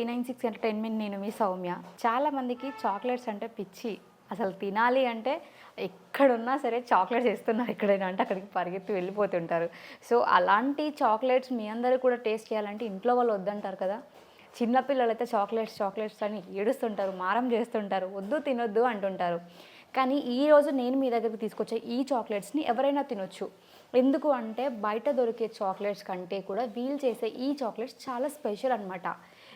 V nine six entertainment నేను మీ సౌమ్య. చాలామందికి chocolates అంటే పిచ్చి. అసలు తినాలి అంటే ఎక్కడున్నా సరే చాక్లెట్స్ ఇస్తున్నారు ఎక్కడైనా అంటే అక్కడికి పరిగెత్తి వెళ్ళిపోతుంటారు. సో అలాంటి చాక్లెట్స్ మీ అందరూ కూడా టేస్ట్ చేయాలంటే ఇంట్లో వాళ్ళు వద్దంటారు కదా. చిన్నపిల్లలు అయితే చాక్లెట్స్ చాక్లెట్స్ అని ఏడుస్తుంటారు మారం చేస్తుంటారు వద్దు తినొద్దు అంటుంటారు. కానీ ఈ రోజు నేను మీ దగ్గరికి తీసుకొచ్చే ఈ చాక్లెట్స్ని ఎవరైనా తినొచ్చు. ఎందుకు అంటే బయట దొరికే చాక్లెట్స్ కంటే కూడా వీల్ చేసే ఈ చాక్లెట్స్ చాలా స్పెషల్ అనమాట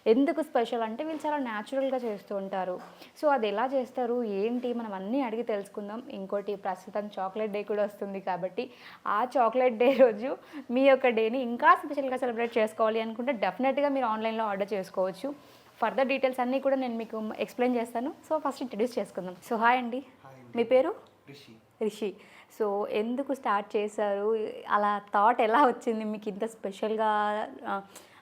ఎందుకు స్పెషల్ అంటే వీళ్ళు చాలా న్యాచురల్గా చేస్తూ ఉంటారు. సో అది ఎలా చేస్తారు? ఏంటి? మనం అన్నీ అడిగి తెలుసుకుందాం. ఇంకోటి ప్రస్తుతం చాక్లెట్ డే కూడా వస్తుంది కాబట్టి ఆ చాక్లెట్ డే రోజు మీ యొక్క డేని ఇంకా స్పెషల్గా సెలబ్రేట్ చేసుకోవాలి అనుకుంటే డెఫినెట్గా మీరు ఆన్లైన్లో ఆర్డర్ చేసుకోవచ్చు. ఫర్దర్ డీటెయిల్స్ అన్నీ కూడా నేను మీకు ఎక్స్ప్లెయిన్ చేస్తాను. సో ఫస్ట్ ఇంట్రడ్యూస్ చేసుకుందాం. సో హాయ్ అండి. మీ పేరు? రిషి. రిషి. సో ఎందుకు స్టార్ట్ చేశారు? అలా థాట్ ఎలా వచ్చింది? మీకు ఇంత స్పెషల్గా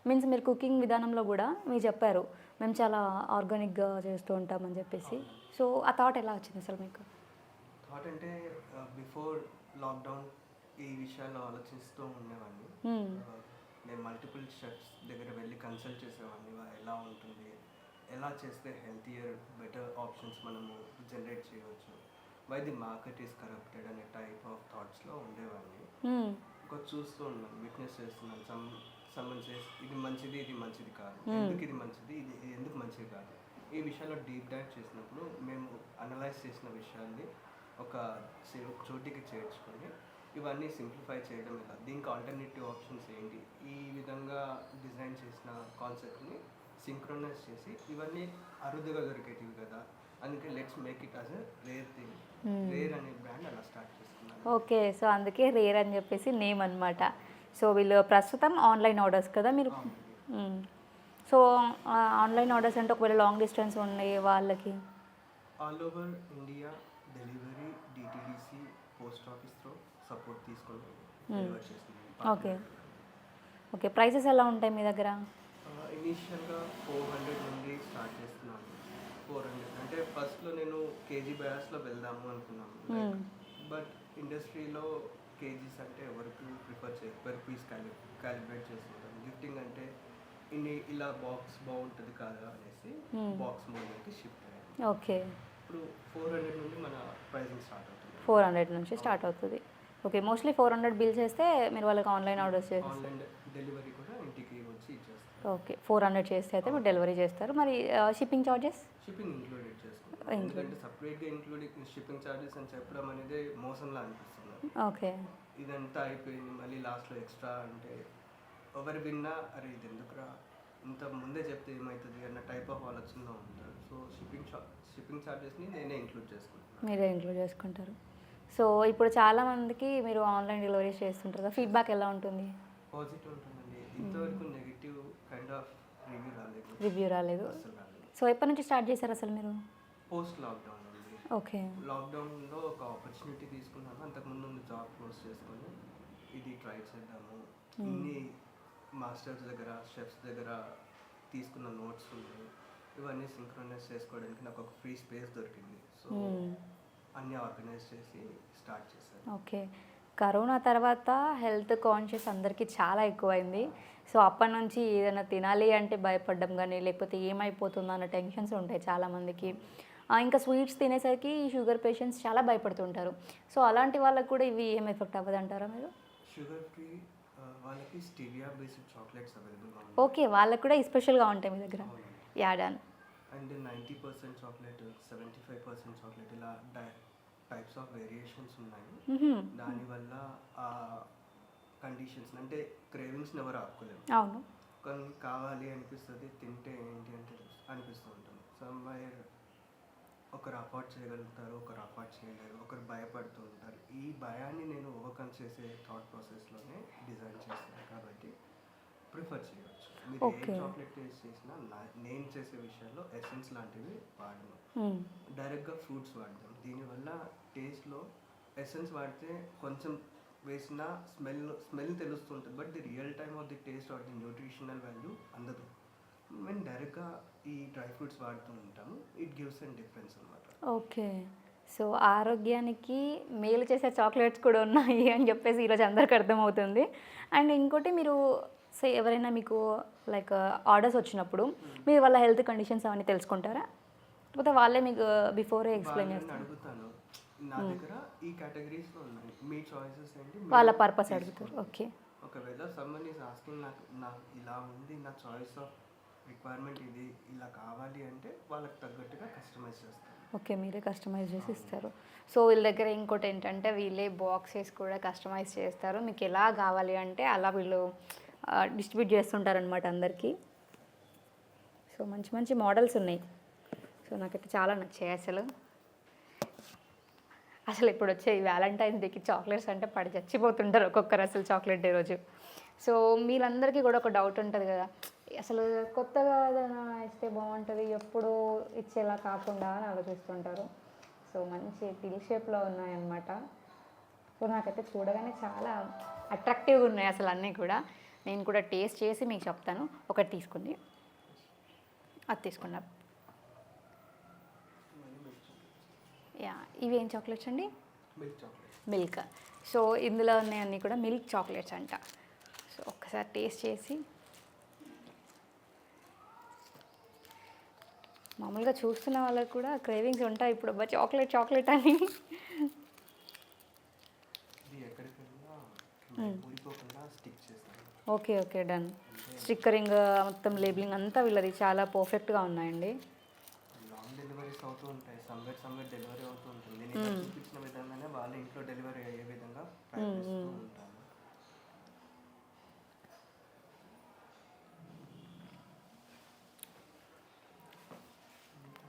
మీన్స్ మీరు కుకింగ్ విధానంలో కూడా మీరు చెప్పారు మేము చాలా ఆర్గానిక్గా చేస్తూ ఉంటామని చెప్పేసి. సో ఆ థాట్ ఎలా వచ్చింది అసలు మీకు? థాట్ అంటే బిఫోర్ లాక్డౌన్ ఈ విషయాలు ఆలోచిస్తూ ఉండేవాడిని. నేను మల్టిపుల్ షెఫ్స్ దగ్గర వెళ్ళి కన్సల్ట్ చేసేవాడిని ఎలా ఉంటుంది? ఎలా చేస్తే హెల్తియర్ బెటర్ ఆప్షన్స్ మనము జనరేట్ చేయవచ్చు? Why the market is corrupted అనే టైప్ ఆఫ్ థాట్స్లో ఉండేవాడిని. ఇంకా చూస్తూ ఉన్నాను విట్నెస్ చేస్తున్నాను. సమ్ చేసి ఇది మంచిది ఇది మంచిది కాదు. Hmm. ఎందుకు ఇది మంచిది? ఇది ఎందుకు మంచిది కాదు? ఈ విషయాల్లో డీప్ డైవ్ చేసినప్పుడు మేము అనలైజ్ చేసిన విషయాల్ని ఒక చోటికి చేర్చుకొని ఇవన్నీ సింప్లిఫై చేయడం ఎలా? దీనికి ఆల్టర్నేటివ్ ఆప్షన్స్ ఏంటి? ఈ విధంగా డిజైన్ చేసిన కాన్సెప్ట్ని సింక్రోనైజ్ చేసి ఇవన్నీ అరుదుగా దొరికేటివి కదా? అందుకే let's make it as rare thing. Rare అనే బ్రాండ్ అలా స్టార్ట్ చేసుకున్నాను ఓకే సో అందుకే రేర్ అని చెప్పేసి నేమ్ అనమాట సో వీళ్ళు ప్రస్తుతం ఆన్లైన్ ఆర్డర్స్ కదా మీరు. సో ఆన్లైన్ ఆర్డర్స్ అంటే ఒకవేళ లాంగ్ డిస్టెన్స్ ఉన్నాయి వాళ్ళకి? All over India delivery DTDC post ఆఫీస్తో support తీసుకొని ఓకే. ఓకే ప్రైసెస్ ఎలా ఉంటాయి మీ దగ్గర? ఇనీషియల్గా ఫోర్ హండ్రెడ్ నుండి స్టార్ట్ చేస్తున్నాను ఫోర్ హండ్రెడ్ అంటే ఫస్ట్లో నేను కేజీ బయాస్లో వెళ్దాము అనుకున్నాను. బట్ ఇండస్ట్రీలో కేజీస్ అంటే ఎవరికి ప్రిఫర్ చేయరు పర్ పీస్ క్యాలి క్యాలిబ్రేట్ చేస్తుంటారు గిఫ్టింగ్ అంటే ఇన్ని ఇలా బాక్స్ బాగుంటుంది కాదా అనేసి Hmm. బాక్స్ మోడల్కి షిఫ్ట్ అయ్యాను ఓకే. ఇప్పుడు ఫోర్ హండ్రెడ్ నుండి మన ప్రైసింగ్ స్టార్ట్ అవుతుంది. ఫోర్ హండ్రెడ్ నుంచి స్టార్ట్ అవుతుంది. Okay mostly four hundred bill చేస్తే మీరు వాళ్ళకి ఆన్లైన్ ఆర్డర్స్ చేస్తారు ఆన్లైన్ డెలివరీ కూడా ఇంటికి వచ్చి ఇచ్చేస్తారు. ఓకే ఫోర్ హండ్రెడ్ చేస్తే అయితే మీరు డెలివరీ చేస్తారు. మరి షిప్పింగ్ చార్జెస్? షిప్పింగ్ ఇంక్లూడెడ్ చేసుకుంటాం Include. ఎందుకంటే సపరేట్గా ఇంక్లూడింగ్ షిప్పింగ్ ఛార్జెస్ అని చెప్పడం అనేది మోసంలా అనిపిస్తుంది. ఓకే. ఇదంతా అయిపోయింది. మళ్ళీ లాస్ట్లో ఎక్స్ట్రా అంటే ఎవరు విన్నా అరే ఇది ఎందుకురా ఇంత ముందే చెప్తే ఏమవుతుంది అన్న టైప్ ఆఫ్ ఆలోచనలో ఉంటారు. సో షిప్పింగ్ షిప్పింగ్ ఛార్జెస్ని నేనే ఇంక్లూడ్ చేసుకుంటాను మీరే ఇంక్లూడ్ చేసుకుంటారు. సో ఇప్పుడు చాలా మందికి మీరు ఆన్లైన్ డెలివరీ చేస్తుంటారు కదా ఫీడ్బ్యాక్ ఎలా ఉంటుంది? పాజిటివ్ ఉంటుందండి. ఇంతవరకు నెగిటివ్ కైండ్ ఆఫ్ రివ్యూ రాలేదు. రివ్యూ రాలేదు. సో ఎప్పటి నుంచి స్టార్ట్ చేశారు అసలు మీరు? Post lockdown okay. లాక్డౌన్లో ఒక ఆపర్చునిటీ తీసుకున్నాను. అంతకుముందు జాబ్ క్లోజ్ చేసుకొని ఇది ట్రై చేద్దాము. ఇన్ని మాస్టర్స్ దగ్గర షెఫ్స్ దగ్గర తీసుకున్న నోట్స్ ఉన్నాయి. ఇవన్నీ సింక్రనైజ్ చేసుకోవడానికి నాకు ఒక ఫ్రీ స్పేస్ దొరికింది. సో అన్నీ ఆర్గనైజ్ చేసి స్టార్ట్ చేశాను. ఓకే. కరోనా తర్వాత హెల్త్ కాన్షియస్ అందరికీ చాలా ఎక్కువైంది. సో అప్పటి నుంచి ఏదైనా తినాలి అంటే భయపడడం కానీ లేకపోతే ఏమైపోతుందో అన్న టెన్షన్స్ ఉంటాయి చాలామందికి. ఇంకా స్వీట్స్ తినేసరికి షుగర్ పేషెంట్స్ చాలా భయపడుతుంటారు. సో అలాంటి వాళ్ళకి కూడా ఇవి ఏం ఎఫెక్ట్ అవ్వదు అంటారా మీరు? షుగర్ ఫ్రీ వాళ్ళకి స్టీవియా బేస్డ్ చాక్లెట్స్ అవైలబుల్గా ఉన్నాయి ఓకే వాళ్ళకి కూడా స్పెషల్గా ఉంటాయి మీ దగ్గర. Add on and ninety percent chocolate seventy five percent chocolate ఇలా టైప్స్ ఆఫ్ వేరియేషన్స్ ఉన్నాయి. దానివల్ల ఆ కండిషన్స్ అంటే క్రేవింగ్స్ని ఎవరు ఆపుకోలేము. అవును. కానీ కావాలి అనిపిస్తుంది తింటే ఏంటి అంటే అనిపిస్తూ ఉంటుంది. సమ్వైర్ ఒకరు అఫోర్డ్ చేయగలుగుతారు ఒకరు అఫోర్డ్ చేయలేరు ఒకరు భయపడుతూ ఉంటారు. ఈ భయాన్ని నేను ఓవర్కమ్ చేసే థాట్ ప్రాసెస్లోనే డిజైన్ చేస్తాను కాబట్టి ప్రిఫర్ చేయవచ్చు మీరు ఏ. చాక్లెట్ టేస్ట్ చేసినా నేను చేసే విషయాల్లో ఎసెన్స్ లాంటివి వాడను. డైరెక్ట్గా ఫ్రూట్స్ వాడతాం దీనివల్ల టేస్ట్లో ఎసెన్స్ వాడితే కొంచెం వేసిన smell smell తెలుస్తుంటుంది but the real time of the taste or the nutritional value అందదు. మేము డైరెక్ట్గా ఈ డ్రై ఫ్రూట్స్ వాడుతూ ఉంటాము. ఇట్ గివ్స్ అండ్ డిఫరెన్స్ అనమాట ఓకే. సో ఆరోగ్యానికి మేలు చేసే చాక్లెట్స్ కూడా ఉన్నాయి అని చెప్పేసి ఈరోజు అందరికి అర్థమవుతుంది. అండ్ ఇంకోటి మీరు సో ఎవరైనా మీకు లైక్ ఆర్డర్స్ వచ్చినప్పుడు మీరు వాళ్ళ హెల్త్ కండిషన్స్ అవన్నీ తెలుసుకుంటారా? లేకపోతే వాళ్ళే మీకు బిఫోరే ఎక్స్ప్లెయిన్ చేస్తారు. అడుగుతాను. నా దగ్గర ఈ categories లో ఉన్నాయి. మీ చాయిసెస్ ఏంటి? వాళ్ళ పర్పస్. అడుగుతారు. ఓకే. ఒకవేళ సమ్మన్ ఈస్ ఆస్కింగ్ నాకు నాకు ఇలా ఉంది నా చాయిస్ ఆఫ్ రిక్వైర్మెంట్ ఇది ఇలా కావాలి అంటే వాళ్ళకి తగ్గట్టుగా కస్టమైజ్ చేస్తాను ఓకే మీరే కస్టమైజ్ చేసి ఇస్తారు. సో వీళ్ళ దగ్గర ఇంకోటి ఏంటంటే వీళ్ళే బాక్సెస్ కూడా కస్టమైజ్ చేస్తారు. మీకు ఎలా కావాలి అంటే అలా వీళ్ళు డిస్ట్రిబ్యూట్ చేస్తుంటారనమాట అందరికీ. సో మంచి మంచి మోడల్స్ ఉన్నాయి. సో నాకైతే చాలా నచ్చాయి అసలు. అసలు ఇప్పుడు వచ్చే ఈ వ్యాలంటైన్స్ డేకి చాక్లెట్స్ అంటే పడి చచ్చిపోతుంటారు ఒక్కొక్కరు అసలు చాక్లెట్ డే రోజు. సో మీరందరికీ కూడా ఒక డౌట్ ఉంటుంది కదా. అసలు కొత్తగా ఏదైనా ఇస్తే బాగుంటుంది ఎప్పుడు ఇచ్చేలా కాకుండా అని ఆలోచిస్తుంటారు. సో మంచి టిల్ షేప్లో ఉన్నాయన్నమాట. సో నాకైతే చూడగానే చాలా అట్రాక్టివ్గా ఉన్నాయి అసలు అన్నీ కూడా. నేను కూడా టేస్ట్ చేసి మీకు చెప్తాను. ఒకటి తీసుకుంది. అది తీసుకున్నా. యా ఇవి ఏం చాక్లెట్స్ అండి? మిల్క్ సో ఇందులో ఉన్నాయన్నీ కూడా మిల్క్ చాక్లెట్స్ అంట. ఒక్కసారి టేస్ట్ చేసి. మామూలుగా చూస్తున్న వాళ్ళకి కూడా క్రేవింగ్స్ ఉంటాయి ఇప్పుడు. అబ్బా చాక్లెట్ చాక్లెట్ అని. Okay okay done. స్టిక్కరింగ్ మొత్తం లేబులింగ్ అంతా వీళ్ళది చాలా పర్ఫెక్ట్గా ఉన్నాయండి. లాంగ్ డెలివరీస్ అవుతూ ఉంటాయి. సమ్వేర్ సమ్వేర్ డెలివరీ అవుతూ ఉంటుంది. నేను ఇక్కడ చూపించిన విధంగానే వాళ్ళ ఇంట్లో డెలివరీ అయ్యే విధంగా ప్రయత్నిస్తూ ఉంటాను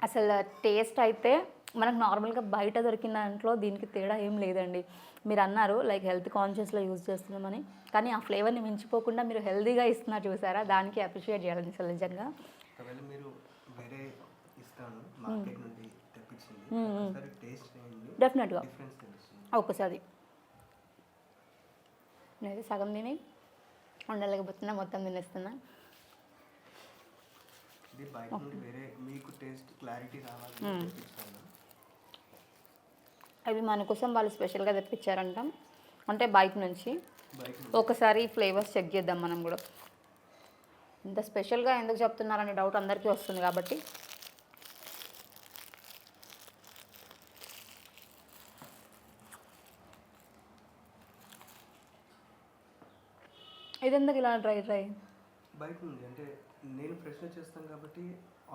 అసలు టేస్ట్ అయితే మనకు నార్మల్గా బయట దొరికిన దాంట్లో దీనికి తేడా ఏం లేదండి. మీరు అన్నారు లైక్ హెల్త్ కాన్షియస్లో యూజ్ చేస్తున్నామని. కానీ ఆ ఫ్లేవర్ని మించిపోకుండా మీరు హెల్తీగా ఇస్తున్నారు చూసారా? దానికి అప్రిషియేట్ చేయాలి అసలు నిజంగా డెఫినెట్గా ఒక్కసారి. నేనైతే సగం తిని ఉండలేకపోతున్నా మొత్తం తినేస్తున్నా. ఇది బయట నుండి వేరే మీకు టేస్ట్ క్లారిటీ రావాలి తెప్పిస్తాను అవి మన కోసం వాళ్ళు స్పెషల్గా తెప్పించారంట. అంటే బయట నుంచి. ఒకసారి ఫ్లేవర్స్ చెక్ చేద్దాం మనం కూడా. ఇంత స్పెషల్గా ఎందుకు చెప్తున్నారనే డౌట్ అందరికీ వస్తుంది కాబట్టి. ఇది ఎందుకు ఇలా డ్రై డ్రై? బయట నుండి అంటే నేను ఫ్రెష్గా చేస్తాను కాబట్టి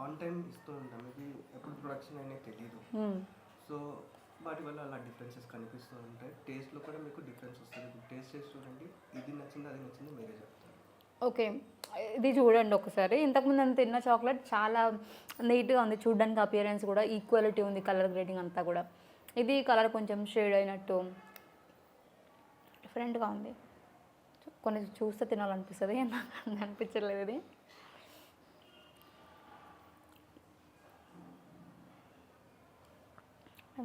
ఆన్ టైం ఇస్తూ ఉంటాను ఇది ఎప్పుడు ప్రొడక్షన్ అయినా తెలియదు సో వాటి వల్ల అలా డిఫరెన్సెస్ కనిపిస్తూ ఉంటాయి. టేస్ట్లో కూడా మీకు డిఫరెన్స్ వస్తుంది. ఇప్పుడు టేస్ట్ చేసి చూడండి. ఇది నచ్చింది అది నచ్చింది మీరే చెప్తారు. ఓకే. ఇది చూడండి ఒకసారి. ఇంతకుముందు నేను తిన్న చాక్లెట్ చాలా నీట్గా ఉంది. చూడడానికి అపియరెన్స్ కూడా ఈక్వాలిటీ ఉంది కలర్ గ్రేడింగ్ అంతా కూడా. ఇది కలర్ కొంచెం షేడ్ అయినట్టు డిఫరెంట్గా ఉంది. కొన్ని చూస్తే తినాలనిపిస్తుంది. నాకు అంత అనిపించలేదు ఇది.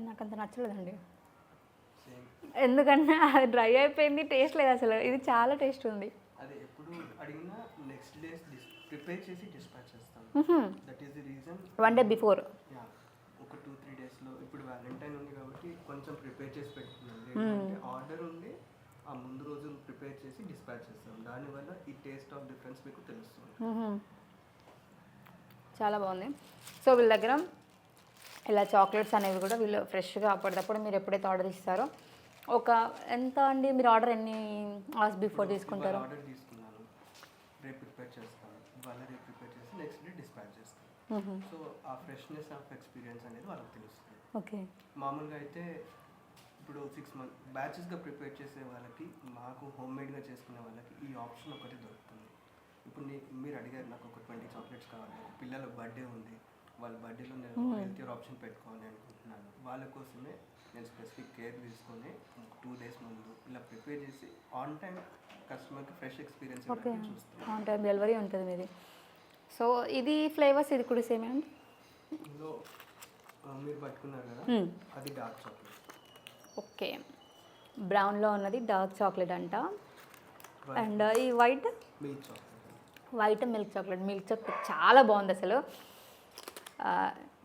నాకు అంత నచ్చలేదండి ఎందుకంటే అది డ్రై అయిపోయింది టేస్ట్ లేదు అసలు. ఇది చాలా టేస్ట్ ఉంది. అది ఎప్పుడు అడిగినా నెక్స్ట్ డేస్ ప్రిపేర్ చేసి డిస్పాచ్ చేస్తాను. That is the reason one day before yeah ఒక టూ త్రీ డేస్లో ఇప్పుడు వ్యాలంటైన్ ఉంది కాబట్టి కొంచెం ప్రిపేర్ చేసి ఆర్డర్ ఉంది. ఆ ముందు రోజు ప్రిపేర్ చేసి డిస్పాచ్ చేస్తాం. దానివల్ల ఈ టేస్ట్ ఆఫ్ డిఫరెన్స్ మీకు తెలుస్తుంది. చాలా బాగుంది. సో వీళ్ళ దగ్గర ఇలా చాక్లెట్స్ అనేవి కూడా వీళ్ళు ఫ్రెష్గా అప్పటికప్పుడు మీరు ఎప్పుడైతే ఆర్డర్ ఇస్తారో ఒక ఎంత అండి? మీరు ఆర్డర్ ఎన్ని అవర్స్ బిఫోర్ తీసుకుంటారు? ఆర్డర్ తీసుకున్నాను. రేపు ప్రిపేర్ చేస్తాను. ఇవాళ రేపు ప్రిపేర్ చేసి నెక్స్ట్ డే డిస్పాచ్ చేస్తాను. సో ఆ ఫ్రెష్నెస్ ఆఫ్ ఎక్స్పీరియన్స్ అనేది వాళ్ళకి తెలుస్తుంది. ఓకే. మామూలుగా అయితే ఇప్పుడు సిక్స్ మంత్ బ్యాచెస్గా ప్రిపేర్ చేసే వాళ్ళకి మాకు హోమ్ మేడ్గా చేసుకునే వాళ్ళకి ఈ ఆప్షన్ ఒకటి దొరుకుతుంది. ఇప్పుడు నీ మీరు అడిగారు నాకు ఒక ట్వంటీ చాక్లెట్స్ కావాలి పిల్లల బర్త్డే ఉంది వాళ్ళ బర్త్డేలో నేను హెల్త్ ఆప్షన్ పెట్టుకోవాలి అనుకుంటున్నాను. వాళ్ళ కోసమే నేను స్పెసిఫిక్ కేర్ తీసుకొని టూ డేస్ ముందు ఇలా ప్రిపేర్ చేసి ఆన్ టైం కస్టమర్కి ఫ్రెష్ ఎక్స్పీరియన్స్ చూస్తాను ఆన్ టైం డెలివరీ ఉంటుంది మీది. సో ఇది ఫ్లేవర్స్ ఇది కూడా సేమే అండి? మీరు పట్టుకున్నారు కదా? మ్మ్. అది డార్క్ చాక్లెట్ ఓకే. బ్రౌన్లో ఉన్నది డార్క్ చాక్లెట్ అంట. అండ్ ఈ white? White milk chocolate. Milk chocolate చాలా బాగుంది అసలు.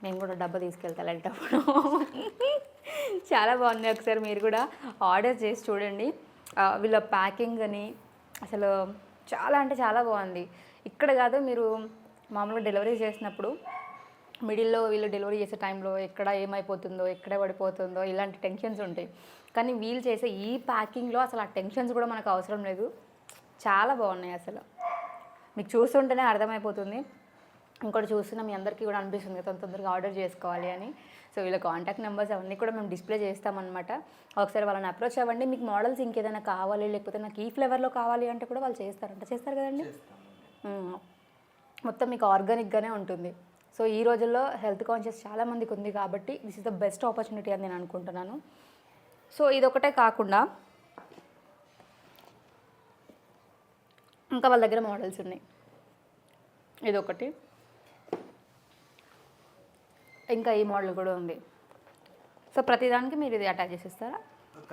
నేను కూడా డబ్బా తీసుకెళ్తాను వెళ్ళేటప్పుడు. చాలా బాగుంది ఒకసారి మీరు కూడా ఆర్డర్ చేసి చూడండి. వీళ్ళ ప్యాకింగ్ అని అసలు చాలా అంటే చాలా బాగుంది. ఇక్కడ కాదు మీరు మామూలుగా డెలివరీ చేసినప్పుడు మిడిల్లో వీళ్ళు డెలివరీ చేసే టైంలో ఎక్కడ ఏమైపోతుందో ఎక్కడ పడిపోతుందో ఇలాంటి టెన్షన్స్ ఉంటాయి. కానీ వీళ్ళు చేసే ఈ ప్యాకింగ్లో అసలు ఆ టెన్షన్స్ కూడా మనకు అవసరం లేదు. చాలా బాగున్నాయి అసలు. మీకు చూస్తుంటేనే అర్థమైపోతుంది. ఇంకోటి చూస్తున్న మీ అందరికీ కూడా అనిపిస్తుంది తొందర తొందరగా ఆర్డర్ చేసుకోవాలి అని. సో వీళ్ళ కాంటాక్ట్ నెంబర్స్ అవన్నీ కూడా మేము డిస్ప్లే చేస్తామన్నమాట. ఒకసారి వాళ్ళని అప్రోచ్ అవ్వండి. మీకు మోడల్స్ ఇంకేదైనా కావాలి లేకపోతే నాకు ఈ ఫ్లేవర్లో కావాలి అంటే కూడా వాళ్ళు చేస్తారంట. చేస్తారు కదండి. మొత్తం మీకు ఆర్గానిక్గానే ఉంటుంది. సో ఈ రోజుల్లో హెల్త్ కాన్షియస్ చాలా మందికి ఉంది కాబట్టి this is the best opportunity అని నేను అనుకుంటున్నాను. సో ఇదొకటే కాకుండా ఇంకా వాళ్ళ దగ్గర మోడల్స్ ఉన్నాయి. ఇదొకటి. ఇంకా ఈ మోడల్ కూడా ఉంది. సో ప్రతిదానికి మీరు ఇది అటాచ్ చేసిస్తారా?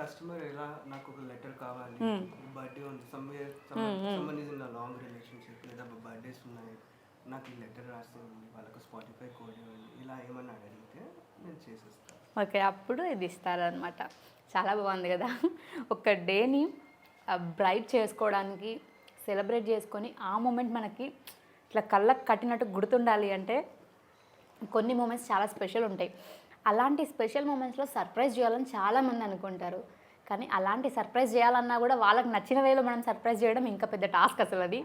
కస్టమర్ ఎలా నాకు ఒక లెటర్ కావాలి? Hmm. బర్త్డే ఉంది. Somewhere someone is in long relationship లేదా బర్త్డేస్ ఉన్నాయి. నాకు ఈ లెటర్ రాస్తే వాళ్ళకు స్పాటిఫై కోడ్ ఇవ్వండి ఇలా ఏమన్నా అడిగితే నేను చేసేస్తాను ఓకే అప్పుడు ఇది ఇస్తారనమాట చాలా బాగుంది కదా. ఒక డేని బ్రైట్ చేసుకోవడానికి సెలబ్రేట్ చేసుకొని ఆ మూమెంట్ మనకి ఇట్లా కళ్ళకు కట్టినట్టు గుర్తుండాలి అంటే కొన్ని మూమెంట్స్ చాలా స్పెషల్ ఉంటాయి. అలాంటి స్పెషల్ మూమెంట్స్లో సర్ప్రైజ్ చేయాలని చాలామంది అనుకుంటారు. కానీ అలాంటి సర్ప్రైజ్ చేయాలన్నా కూడా వాళ్ళకి నచ్చిన వేలో మనం సర్ప్రైజ్ చేయడం ఇంకా పెద్ద టాస్క్ అసలు అది.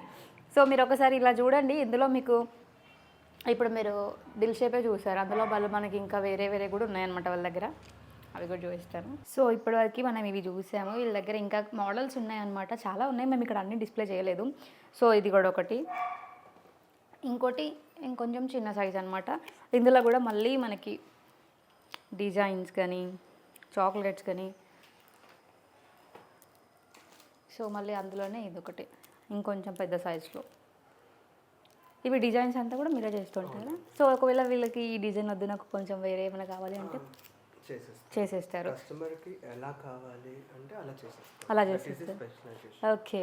సో మీరు ఒకసారి ఇలా చూడండి. ఇందులో మీకు ఇప్పుడు మీరు దిల్ షేపే చూసారు. అందులో వాళ్ళు మనకి ఇంకా వేరే వేరే కూడా ఉన్నాయన్నమాట వాళ్ళ దగ్గర. అవి కూడా చూపిస్తాను. సో ఇప్పటివరకు మనం ఇవి చూసాము. వీళ్ళ దగ్గర ఇంకా మోడల్స్ ఉన్నాయన్నమాట. చాలా ఉన్నాయి. మేము ఇక్కడ అన్ని డిస్ప్లే చేయలేదు. సో ఇది కూడా ఒకటి. ఇంకోటి ఇంకొంచెం చిన్న సైజ్ అనమాట ఇందులో కూడా మళ్ళీ మనకి డిజైన్స్ కానీ చాక్లెట్స్ కానీ. సో మళ్ళీ అందులోనే ఇది ఒకటి. ఇంకొంచెం పెద్ద సైజులో ఇవి డిజైన్స్ అంతా కూడా మీరే చేస్తుంటారా? సో ఒకవేళ వీళ్ళకి ఈ డిజైన్ వద్దు నాకు కొంచెం వేరే ఏమైనా కావాలి అంటే చేసేస్తారు. కస్టమర్కి ఎలా కావాలి అంటే అలా చేసేస్తారు. ఓకే.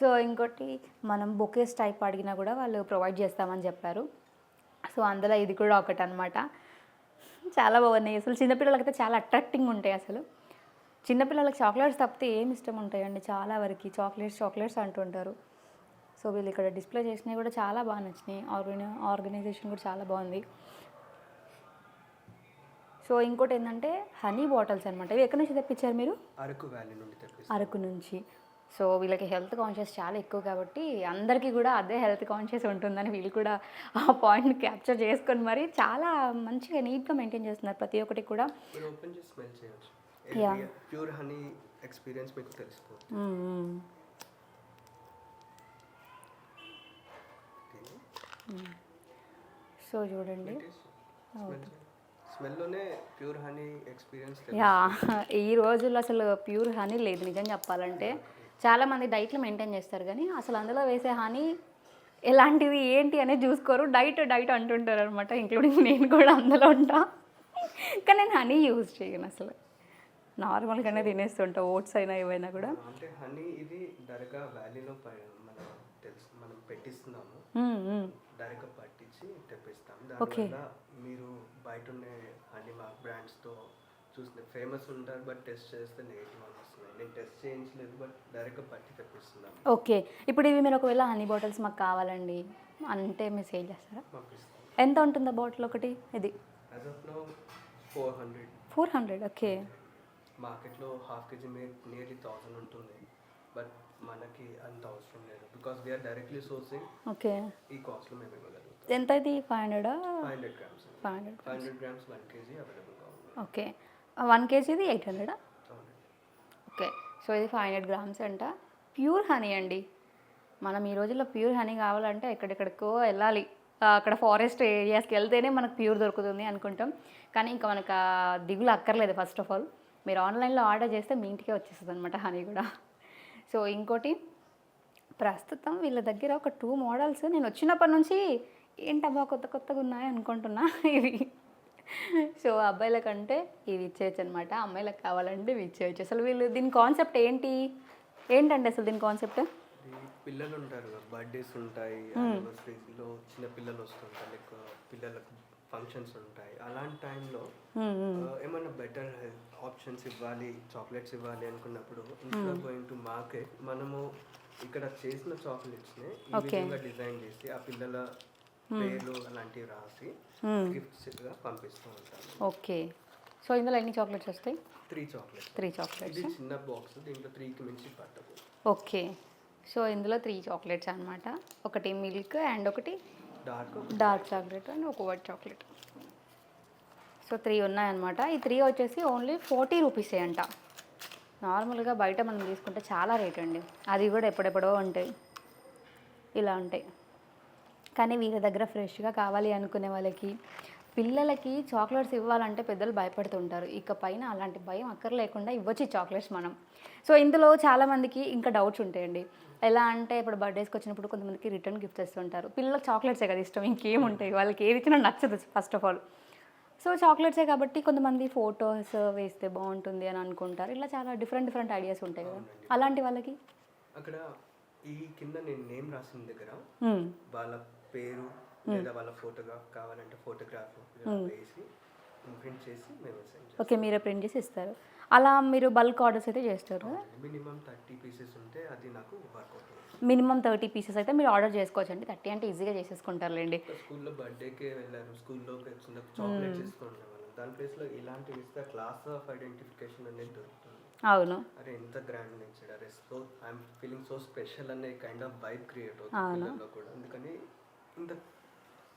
సో ఇంకోటి మనం బొకేస్ టైప్ అడిగినా కూడా వాళ్ళు ప్రొవైడ్ చేస్తామని చెప్పారు. సో అందులో ఇది కూడా ఒకటి అనమాట చాలా బాగున్నాయి. అసలు చిన్నపిల్లలకైతే చాలా అట్రాక్టింగ్ ఉంటాయి అసలు. చిన్నపిల్లలకి చాక్లెట్స్ తప్పితే ఏమి ఇష్టం ఉంటాయండి? చాలా వరకు చాక్లెట్స్ చాక్లెట్స్ అంటుంటారు. సో వీళ్ళు ఇక్కడ డిస్ప్లే చేసినవి కూడా చాలా బాగా నచ్చినాయి. ఆర్గనై ఆర్గనైజేషన్ కూడా చాలా బాగుంది. సో ఇంకోటి ఏంటంటే హనీ బాటిల్స్ అనమాట ఇవి ఎక్కడి నుంచి తెప్పించారు మీరు? అరకు వ్యాలీ నుండి అరకు నుంచి. సో వీళ్ళకి హెల్త్ కాన్షియస్ చాలా ఎక్కువ కాబట్టి అందరికీ కూడా అదే హెల్త్ కాన్షియస్ ఉంటుందని వీళ్ళు కూడా ఆ పాయింట్ క్యాప్చర్ చేసుకొని మరి చాలా మంచిగా నీట్గా మెయింటైన్ చేస్తున్నారు ప్రతి ఒక్కటి కూడా. ప్యూర్ హనీ ఎక్స్పీరియన్స్ మీకు తెలిసిపోతుంది మ్మ్, మ్మ్. సో చూడండి. స్మెల్లోనే ప్యూర్ హనీ ఎక్స్పీరియన్స్ యా ఈ రోజుల్లో అసలు ప్యూర్ హనీ లేదు నిజం చెప్పాలంటే. చాలామంది డైట్లు మెయింటైన్ చేస్తారు కానీ అసలు అందులో వేసే హనీ ఎలాంటిది ఏంటి అనేది చూసుకోరు. డైట్ డైట్ అంటుంటారు అనమాట ఇంక్లూడింగ్ నేను కూడా అందులో ఉంటా. కానీ నేను హనీ యూజ్ చేయను అసలు. నార్మల్గానే తినేస్తుంటా ఓట్స్ అయినా ఏవైనా కూడా. అంటే హనీ ఇది డైరెక్ట్గా వ్యాలీలో మనం పెట్టిస్తున్నాము. డైరెక్ట్గా పట్టించి తెప్పిస్తాం. దానివల్ల మీరు బయట ఉండే హనీ మా బ్రాండ్స్తో చూసిన ఫేమస్ ఉంటారు బట్ టెస్ట్ చేస్తే నెగిటివ్ అని వస్తున్నాయి. నేను టెస్ట్ చేయించలేదు బట్ డైరెక్ట్గా పట్టి తెప్పిస్తున్నాను. ఓకే. ఇప్పుడు ఇవి మీరు ఒకవేళ హనీ బాటిల్స్ మాకు కావాలండి అంటే మీరు సేల్ చేస్తారా? ఎంత ఉంటుందా బాటిల్ ఒకటి? ఇది four hundred four hundred okay. మార్కెట్లో హాఫ్ కేజీ నియర్లీ థౌసండ్ ఉంటుంది. బట్ మనకి అంత అవసరం లేదు. Because we're directly sourcing okay ఈ కాస్ట్లో మేము ఇవ్వగలుగుతాం. ఎంత ఇది five హండ్రెడా five hundred grams five hundred five hundred grams one KG అవైలబుల్గా ఉంది. ఓకే వన్ కేజీది ఎయిట్ హండ్రెడా ఓకే సో ఇది ఫైవ్ హండ్రెడ్ గ్రామ్స్ అంట. ప్యూర్ హనీ అండి. మనం ఈ రోజుల్లో ప్యూర్ హనీ కావాలంటే ఎక్కడెక్కడికో వెళ్ళాలి. ఆ, అక్కడ ఫారెస్ట్ ఏరియాస్కి వెళ్తేనే మనకు ప్యూర్ దొరుకుతుంది అనుకుంటాం. కానీ ఇంకా మనకు దిగులు అక్కర్లేదు ఫస్ట్ ఆఫ్ ఆల్ మీరు ఆన్లైన్లో ఆర్డర్ చేస్తే మీ ఇంటికే వచ్చేస్తుంది అనమాట హనీ కూడా. సో ఇంకోటి ప్రస్తుతం వీళ్ళ దగ్గర ఒక టూ మోడల్స్ నేను వచ్చినప్పటి నుంచి ఏంటబ్బా కొత్త కొత్తగా ఉన్నాయి అనుకుంటున్నా ఇవి. సో అబ్బాయిల కంటే ఇవి ఇచ్చేయచ్చు అనమాట అమ్మాయిలకు కావాలంటే ఇవి ఇచ్చేయచ్చు. అసలు వీళ్ళు దీని కాన్సెప్ట్ ఏంటి? ఏంటండి అసలు దీని కాన్సెప్ట్ పిల్లలు ఉంటారు బర్త్డేస్ ఉంటాయి చిన్న పిల్లలు వస్తుంటారు లైక్ పిల్లలకు ఫంక్షన్స్ ఉంటాయి. అలాంటి టైంలో ఏమన్నా బెటర్ ఆప్షన్స్ ఇవ్వాలి చాక్లెట్స్ ఇవ్వాలి అనుకున్నప్పుడు ఇన్స్టెడ్ గోయింగ్ టు మార్కెట్ మనము ఇక్కడ చేసిన చాక్లెట్స్ని ఈ. విధంగా డిజైన్ చేసి ఆ పిల్లల పేర్లు అలాంటివి రాసి మ్మ్. గిఫ్ట్స్గా పంపిస్తూ ఉంటాను ఓకే. సో ఇందులో ఎన్ని చాక్లెట్స్ వస్తాయి? త్రీ చాక్లెట్స్ త్రీ చాక్లెట్స్ ఇది చిన్న బాక్స్ దీంట్లో త్రీకి మించి పట్టదు. ఓకే. సో ఇందులో త్రీ చాక్లెట్స్ అనమాట ఒకటి మిల్క్ అండ్ ఒకటి డార్క్ డార్క్ చాక్లెట్ అండ్ ఒక వైట్ చాక్లెట్ సో త్రీ ఉన్నాయన్నమాట. ఈ త్రీ వచ్చేసి ఓన్లీ ఫార్టీ రూపీసే అంట. నార్మల్గా బయట మనం తీసుకుంటే చాలా రేట్ అండి. అది కూడా ఎప్పుడెప్పుడో ఉంటాయి. ఇలా ఉంటాయి. కానీ వీళ్ళ దగ్గర ఫ్రెష్గా కావాలి అనుకునే వాళ్ళకి పిల్లలకి చాక్లెట్స్ ఇవ్వాలంటే పెద్దలు భయపడుతుంటారు. ఇక పైన అలాంటి భయం అక్కర లేకుండా ఇవ్వచ్చు చాక్లెట్స్ మనం. సో ఇందులో చాలామందికి ఇంకా డౌట్స్ ఉంటాయండి. ఎలా అంటే ఇప్పుడు బర్త్డేస్కి వచ్చినప్పుడు కొంతమందికి రిటర్న్ గిఫ్ట్స్ ఇస్తుంటారు. పిల్లలకు చాక్లెట్సే కదా ఇష్టం ఇంకేం ఉంటాయి? వాళ్ళకి ఏది ఇచ్చినా నచ్చదు ఫస్ట్ ఆఫ్ ఆల్. సో చాక్లెట్సే కాబట్టి కొంతమంది ఫొటోస్ వేస్తే బాగుంటుంది అని అనుకుంటారు. ఇలా చాలా డిఫరెంట్ డిఫరెంట్ ఐడియాస్ ఉంటాయి కదా. అలాంటి వాళ్ళకి? అక్కడ ఈ కింద నేను నేమ్ రాసిన దగ్గర. వాళ్ళ పేరు లేదా వాళ్ళ ఫోటోగ్రాఫ్ కావాలంటే ఫోటోగ్రాఫ్ వేసి ప్రింట్ చేసి మేము సెండ్ ఓకే మీరే ప్రింట్ చేసి ఇస్తారు. అలా మీరు బల్క్ ఆర్డర్స్ అయితే చేస్తారు? చేస్తాం మినిమం థర్టీ పీసెస్ ఉంటే అది నాకు వర్క్ అవుతుంది. మినిమం థర్టీ పీసెస్ అయితే మీరు ఆర్డర్ చేసుకోవచ్చు అండి థర్టీ అంటే ఈజీగా చేసేసుకుంటారులేండి. స్కూల్లో బర్త్డేకి వెళ్ళారు స్కూల్లో ఇస్తుండే వాళ్ళం దాని ప్లేస్లో ఇలాంటివి ఇస్తే క్లాస్ ఆఫ్ ఐడెంటిఫికేషన్ అనేది దొరుకుతుంది. అవును. అరే ఎంత గ్రాండ్ ఇచ్చాడు అరే so I'm feeling so special అనే కైండ్ ఆఫ్ వైబ్ క్రియేట్ అవుతుంది కూడా. అందుకని ఇంత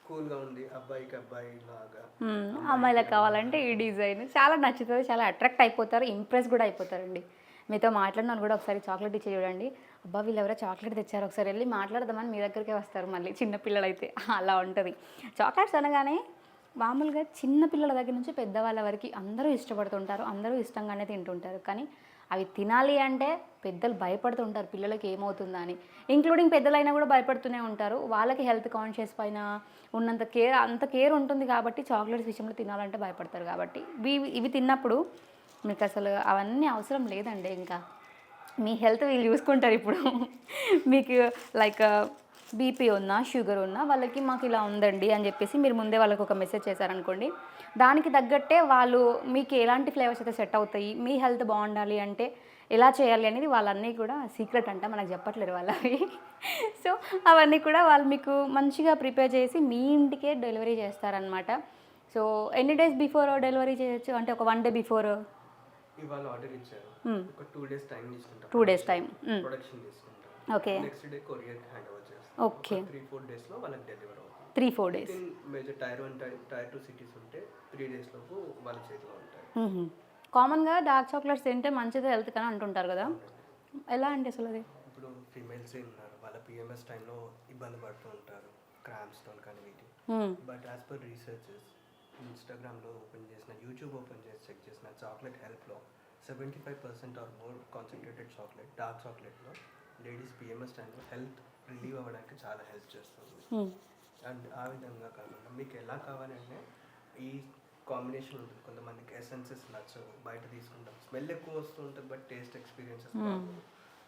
కూల్గా ఉంది అబ్బాయికి అబ్బాయి లాగా. మ్మ్. అమ్మాయిలకు కావాలంటే ఈ డిజైన్ చాలా నచ్చుతుంది చాలా అట్రాక్ట్ అయిపోతారు ఇంప్రెస్ కూడా అయిపోతారండి. మీతో మాట్లాడినాను కూడా ఒకసారి చాక్లెట్ ఇచ్చి చూడండి. అబ్బా వీళ్ళు ఎవరో చాక్లెట్ తెచ్చారు ఒకసారి వెళ్ళి మాట్లాడదామని మీ దగ్గరికే వస్తారు మళ్ళీ చిన్న పిల్లలైతే. అలా ఉంటుంది. చాక్లెట్స్ అనగానే మామూలుగా చిన్న పిల్లల దగ్గర నుంచి పెద్దవాళ్ళ వరకు అందరూ ఇష్టపడుతుంటారు అందరూ ఇష్టంగానే తింటుంటారు. కానీ అవి తినాలి అంటే పెద్దలు భయపడుతుంటారు పిల్లలకి ఏమవుతుందా అని ఇంక్లూడింగ్ పెద్దలైనా కూడా భయపడుతూనే ఉంటారు. వాళ్ళకి హెల్త్ కాన్షియస్ పైన ఉన్నంత కేర్ అంత కేర్ ఉంటుంది కాబట్టి చాక్లెట్స్ విషయంలో తినాలంటే భయపడతారు కాబట్టి. ఇవి ఇవి తిన్నప్పుడు మీకు అసలు అవన్నీ అవసరం లేదండి ఇంకా. మీ హెల్త్ వీళ్ళు చూసుకుంటారు ఇప్పుడు. మీకు లైక్ బీపీ ఉన్నా షుగర్ ఉన్నా వాళ్ళకి మాకు ఇలా ఉందండి అని చెప్పేసి మీరు ముందే వాళ్ళకి ఒక మెసేజ్ చేశారనుకోండి. దానికి తగ్గట్టే వాళ్ళు మీకు ఎలాంటి ఫ్లేవర్స్ అయితే సెట్ అవుతాయి మీ హెల్త్ బాగుండాలి అంటే ఎలా చేయాలి అనేది వాళ్ళన్నీ కూడా సీక్రెట్ అంట మనకు చెప్పట్లేరు వాళ్ళవి. సో అవన్నీ కూడా వాళ్ళు మీకు మంచిగా ప్రిపేర్ చేసి మీ ఇంటికే డెలివరీ చేస్తారనమాట సో ఎన్ని డేస్ బిఫోర్ డెలివరీ చేయొచ్చు? అంటే ఒక వన్ డే బిఫోర్? ఇవాళ ఆర్డర్ ఇచ్చారు. ఒక టూ డేస్ టైం తీసుకుంటాం. Two days time. ప్రొడక్షన్ తీసుకుంటాం. Okay. Next day courier hand okay. Three four డేస్లో వాళ్ళకి డెలివర్ అవుతుంది. Three four days major tier one tier two cities ఉంటే త్రీ డేస్ లోపు వాళ్ళ చేతిలో ఉంటాయి. కామన్గా డార్క్ చాక్లెట్స్ తింటే మంచిది హెల్త్ కానీ అంటుంటారు కదా. ఎలా అంటే అసలు అది? ఇప్పుడు ఫీమేల్స్ ఉన్నారు వాళ్ళ పిఎంఎస్ టైంలో ఇబ్బంది పడుతూ ఉంటారు క్రామ్స్తో కానీ వీటి. బట్ యాజ్ పర్ రీసెర్చెస్ ఇన్స్టాగ్రామ్లో ఓపెన్ చేసిన యూట్యూబ్ ఓపెన్ చేసి చెక్ చేసిన chocolate హెల్ప్లో seventy five percent or more concentrated chocolate dark చాక్లెట్లో ladies PMS టైంలో హెల్త్ రిలీవ్ అవ్వడానికి చాలా హెల్ప్ చేస్తుంది. మ్మ్. అండ్ ఆ విధంగా కాకుండా మీకు ఎలా కావాలంటే ఈ కాంబినేషన్ ఉంటుంది. కొంతమందికి ఎసెన్సెస్ నచ్చవు బయట తీసుకుంటాం. స్మెల్ ఎక్కువ వస్తూ ఉంటుంది బట్ టేస్ట్ ఎక్స్పీరియన్సెస్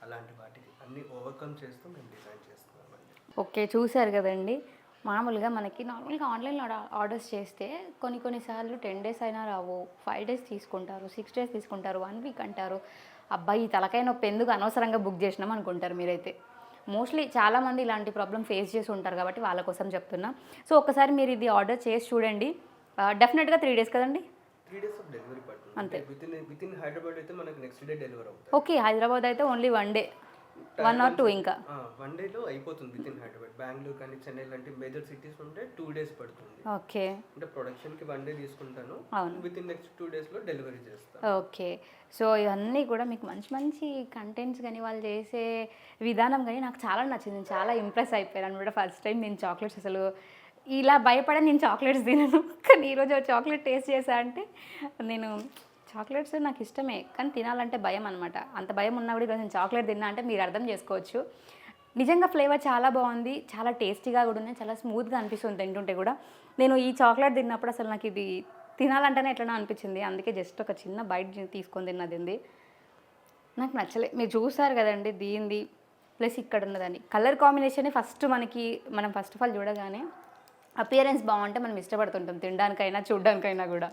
అలాంటి వాటికి అన్ని ఓవర్కమ్ చేస్తూ మేము డిజైన్ చేస్తున్నామండి. ఓకే చూశారు కదండి. మామూలుగా మనకి నార్మల్గా ఆన్లైన్లో ఆర్డర్స్ చేస్తే కొన్ని కొన్నిసార్లు టెన్ డేస్ అయినా రావు. ఫైవ్ డేస్ తీసుకుంటారు సిక్స్ డేస్ తీసుకుంటారు వన్ వీక్ అంటారు. అబ్బాయి తలకాయ నొప్పి ఎందుకు అనవసరంగా బుక్ చేసినాం అనుకుంటారు మీరైతే. మోస్ట్లీ చాలామంది ఇలాంటి ప్రాబ్లం ఫేస్ చేసి ఉంటారు కాబట్టి వాళ్ళ కోసం చెప్తున్నా. సో ఒకసారి మీరు ఇది ఆర్డర్ చేసి చూడండి. డెఫినెట్గా త్రీ డేస్ కదండి? అవుతుంది. ఓకే హైదరాబాద్ అయితే only one day one or two ఇంకా. వన్ డేలో అయిపోతుంది విత్ ఇన్ హైదరాబాద్ బెంగళూరు కానీ చెన్నై లాంటి మేజర్ సిటీస్ ఉంటే టూ డేస్ పడుతుంది. ఓకే అంటే ప్రొడక్షన్కి వన్ డే తీసుకుంటాను. విత్ ఇన్ నెక్స్ట్ టూ డేస్లో డెలివరీ చేస్తాను. ఓకే సో ఇవన్నీ కూడా మీకు మంచి మంచి కంటెంట్స్ కానీ వాళ్ళు చేసే విధానం కానీ నాకు చాలా నచ్చింది. నేను చాలా ఇంప్రెస్ అయిపోయాను. అనమాట ఫస్ట్ టైం నేను చాక్లెట్స్ అసలు ఇలా భయపడే నేను చాక్లెట్స్ తినను. కానీ ఈరోజు చాక్లెట్ టేస్ట్ చేసా అంటే నేను చాక్లెట్స్ నాకు ఇష్టమే కానీ తినాలంటే భయం అనమాట అంత భయం ఉన్నా కూడా కొంచెం నేను చాక్లెట్ తిన్నా అంటే మీరు అర్థం చేసుకోవచ్చు. నిజంగా ఫ్లేవర్ చాలా బాగుంది చాలా టేస్టీగా కూడా ఉంది చాలా స్మూత్గా అనిపిస్తుంది తింటుంటే కూడా. నేను ఈ చాక్లెట్ తిన్నప్పుడు అసలు నాకు ఇది తినాలంటేనే ఎట్లనో అనిపించింది. అందుకే జస్ట్ ఒక చిన్న బైట్ తీసుకొని తిన్నది ఉంది నాకు నచ్చలే. మీరు చూసారు కదండి దీనిది ప్లస్ ఇక్కడ ఉన్నదని కలర్ కాంబినేషన్ ఫస్ట్ మనకి మనం ఫస్ట్ ఆఫ్ ఆల్ చూడగానే అపియరెన్స్ బాగుంటే మనం ఇష్టపడుతుంటాం తినడానికైనా చూడడానికైనా కూడా.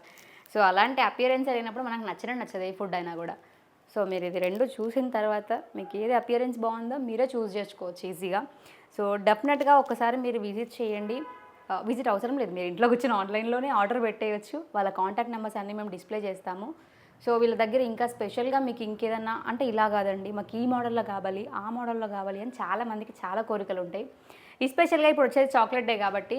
సో అలాంటి అపియరెన్స్ అయినప్పుడు మనకు నచ్చనే నచ్చదు ఏ ఫుడ్ అయినా కూడా. సో మీరు ఇది రెండు చూసిన తర్వాత మీకు ఏది అపియరెన్స్ బాగుందో మీరే చూస్ చేసుకోవచ్చు ఈజీగా. సో డెఫినెట్గా ఒకసారి మీరు విజిట్ చేయండి. విజిట్ అవసరం లేదు. మీరు ఇంట్లో కూర్చొని ఆన్లైన్లోనే ఆర్డర్ పెట్టేయచ్చు. వాళ్ళ కాంటాక్ట్ నెంబర్స్ అన్నీ మేము డిస్ప్లే చేస్తాము. సో వీళ్ళ దగ్గర ఇంకా స్పెషల్గా మీకు ఇంకేదన్నా అంటే ఇలా కాదండి మాకు ఈ మోడల్లో కావాలి ఆ మోడల్లో కావాలి అని చాలా మందికి చాలా కోరికలు ఉంటాయి. ఎస్పెషల్గా ఇప్పుడు వచ్చేది చాక్లెట్ డే కాబట్టి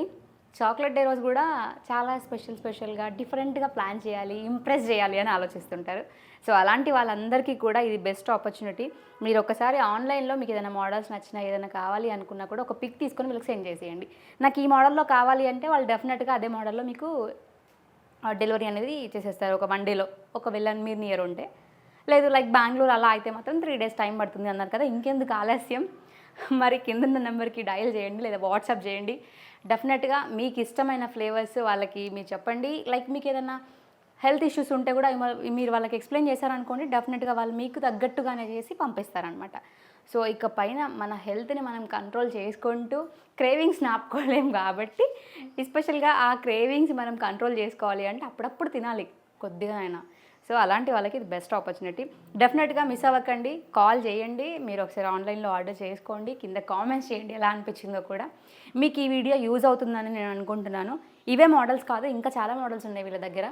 చాక్లెట్ డే రోజు కూడా చాలా స్పెషల్ స్పెషల్గా డిఫరెంట్గా ప్లాన్ చేయాలి ఇంప్రెస్ చేయాలి అని ఆలోచిస్తుంటారు. సో అలాంటి వాళ్ళందరికీ కూడా ఇది బెస్ట్ ఆపర్చునిటీ. మీరు ఒకసారి ఆన్లైన్లో మీకు ఏదైనా మోడల్స్ నచ్చినా ఏదైనా కావాలి అనుకున్నా కూడా ఒక పిక్ తీసుకొని వీళ్ళకి సెండ్ చేసేయండి. నాకు ఈ మోడల్లో కావాలి అంటే వాళ్ళు డెఫినెట్గా అదే మోడల్లో మీకు డెలివరీ అనేది చేసేస్తారు. ఒక వన్ డేలో ఒకవేళ మీరు నియర్ ఉంటే. లేదు లైక్ బెంగళూరు అలా అయితే మాత్రం త్రీ డేస్ టైం పడుతుంది అన్నారు కదా ఇంకెందుకు ఆలస్యం? మరి కింద నెంబర్కి డయల్ చేయండి లేదా వాట్సాప్ చేయండి. డెఫినెట్గా మీకు ఇష్టమైన ఫ్లేవర్స్ వాళ్ళకి మీరు చెప్పండి. లైక్ మీకు ఏదైనా హెల్త్ ఇష్యూస్ ఉంటే కూడా మీరు వాళ్ళకి ఎక్స్ప్లెయిన్ చేశారనుకోండి డెఫినెట్గా వాళ్ళు మీకు తగ్గట్టుగానే చేసి పంపిస్తారనమాట. సో ఇక పైన మన హెల్త్ని మనం కంట్రోల్ చేసుకుంటూ క్రేవింగ్స్ ఆపుకోలేం కాబట్టి ఎస్పెషల్గా ఆ క్రేవింగ్స్ మనం కంట్రోల్ చేసుకోవాలి అంటే అప్పుడప్పుడు తినాలి కొద్దిగా అయినా. సో అలాంటి వాళ్ళకి ఇది బెస్ట్ ఆపర్చునిటీ డెఫినెట్గా మిస్ అవ్వకండి. కాల్ చేయండి. మీరు ఒకసారి ఆన్లైన్లో ఆర్డర్ చేసుకోండి. కింద కామెంట్స్ చేయండి. ఎలా అనిపించిందో కూడా. మీకు ఈ వీడియో యూజ్ అవుతుందని నేను అనుకుంటున్నాను. ఇవే మోడల్స్ కాదు ఇంకా చాలా మోడల్స్ ఉన్నాయి వీళ్ళ దగ్గర.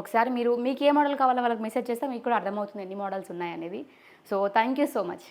ఒకసారి మీరు మీకు ఏ మోడల్ కావాలో వాళ్ళకి మెసేజ్ చేస్తే మీకు కూడా అర్థమవుతుంది ఎన్ని మోడల్స్ ఉన్నాయనేది so thank you so much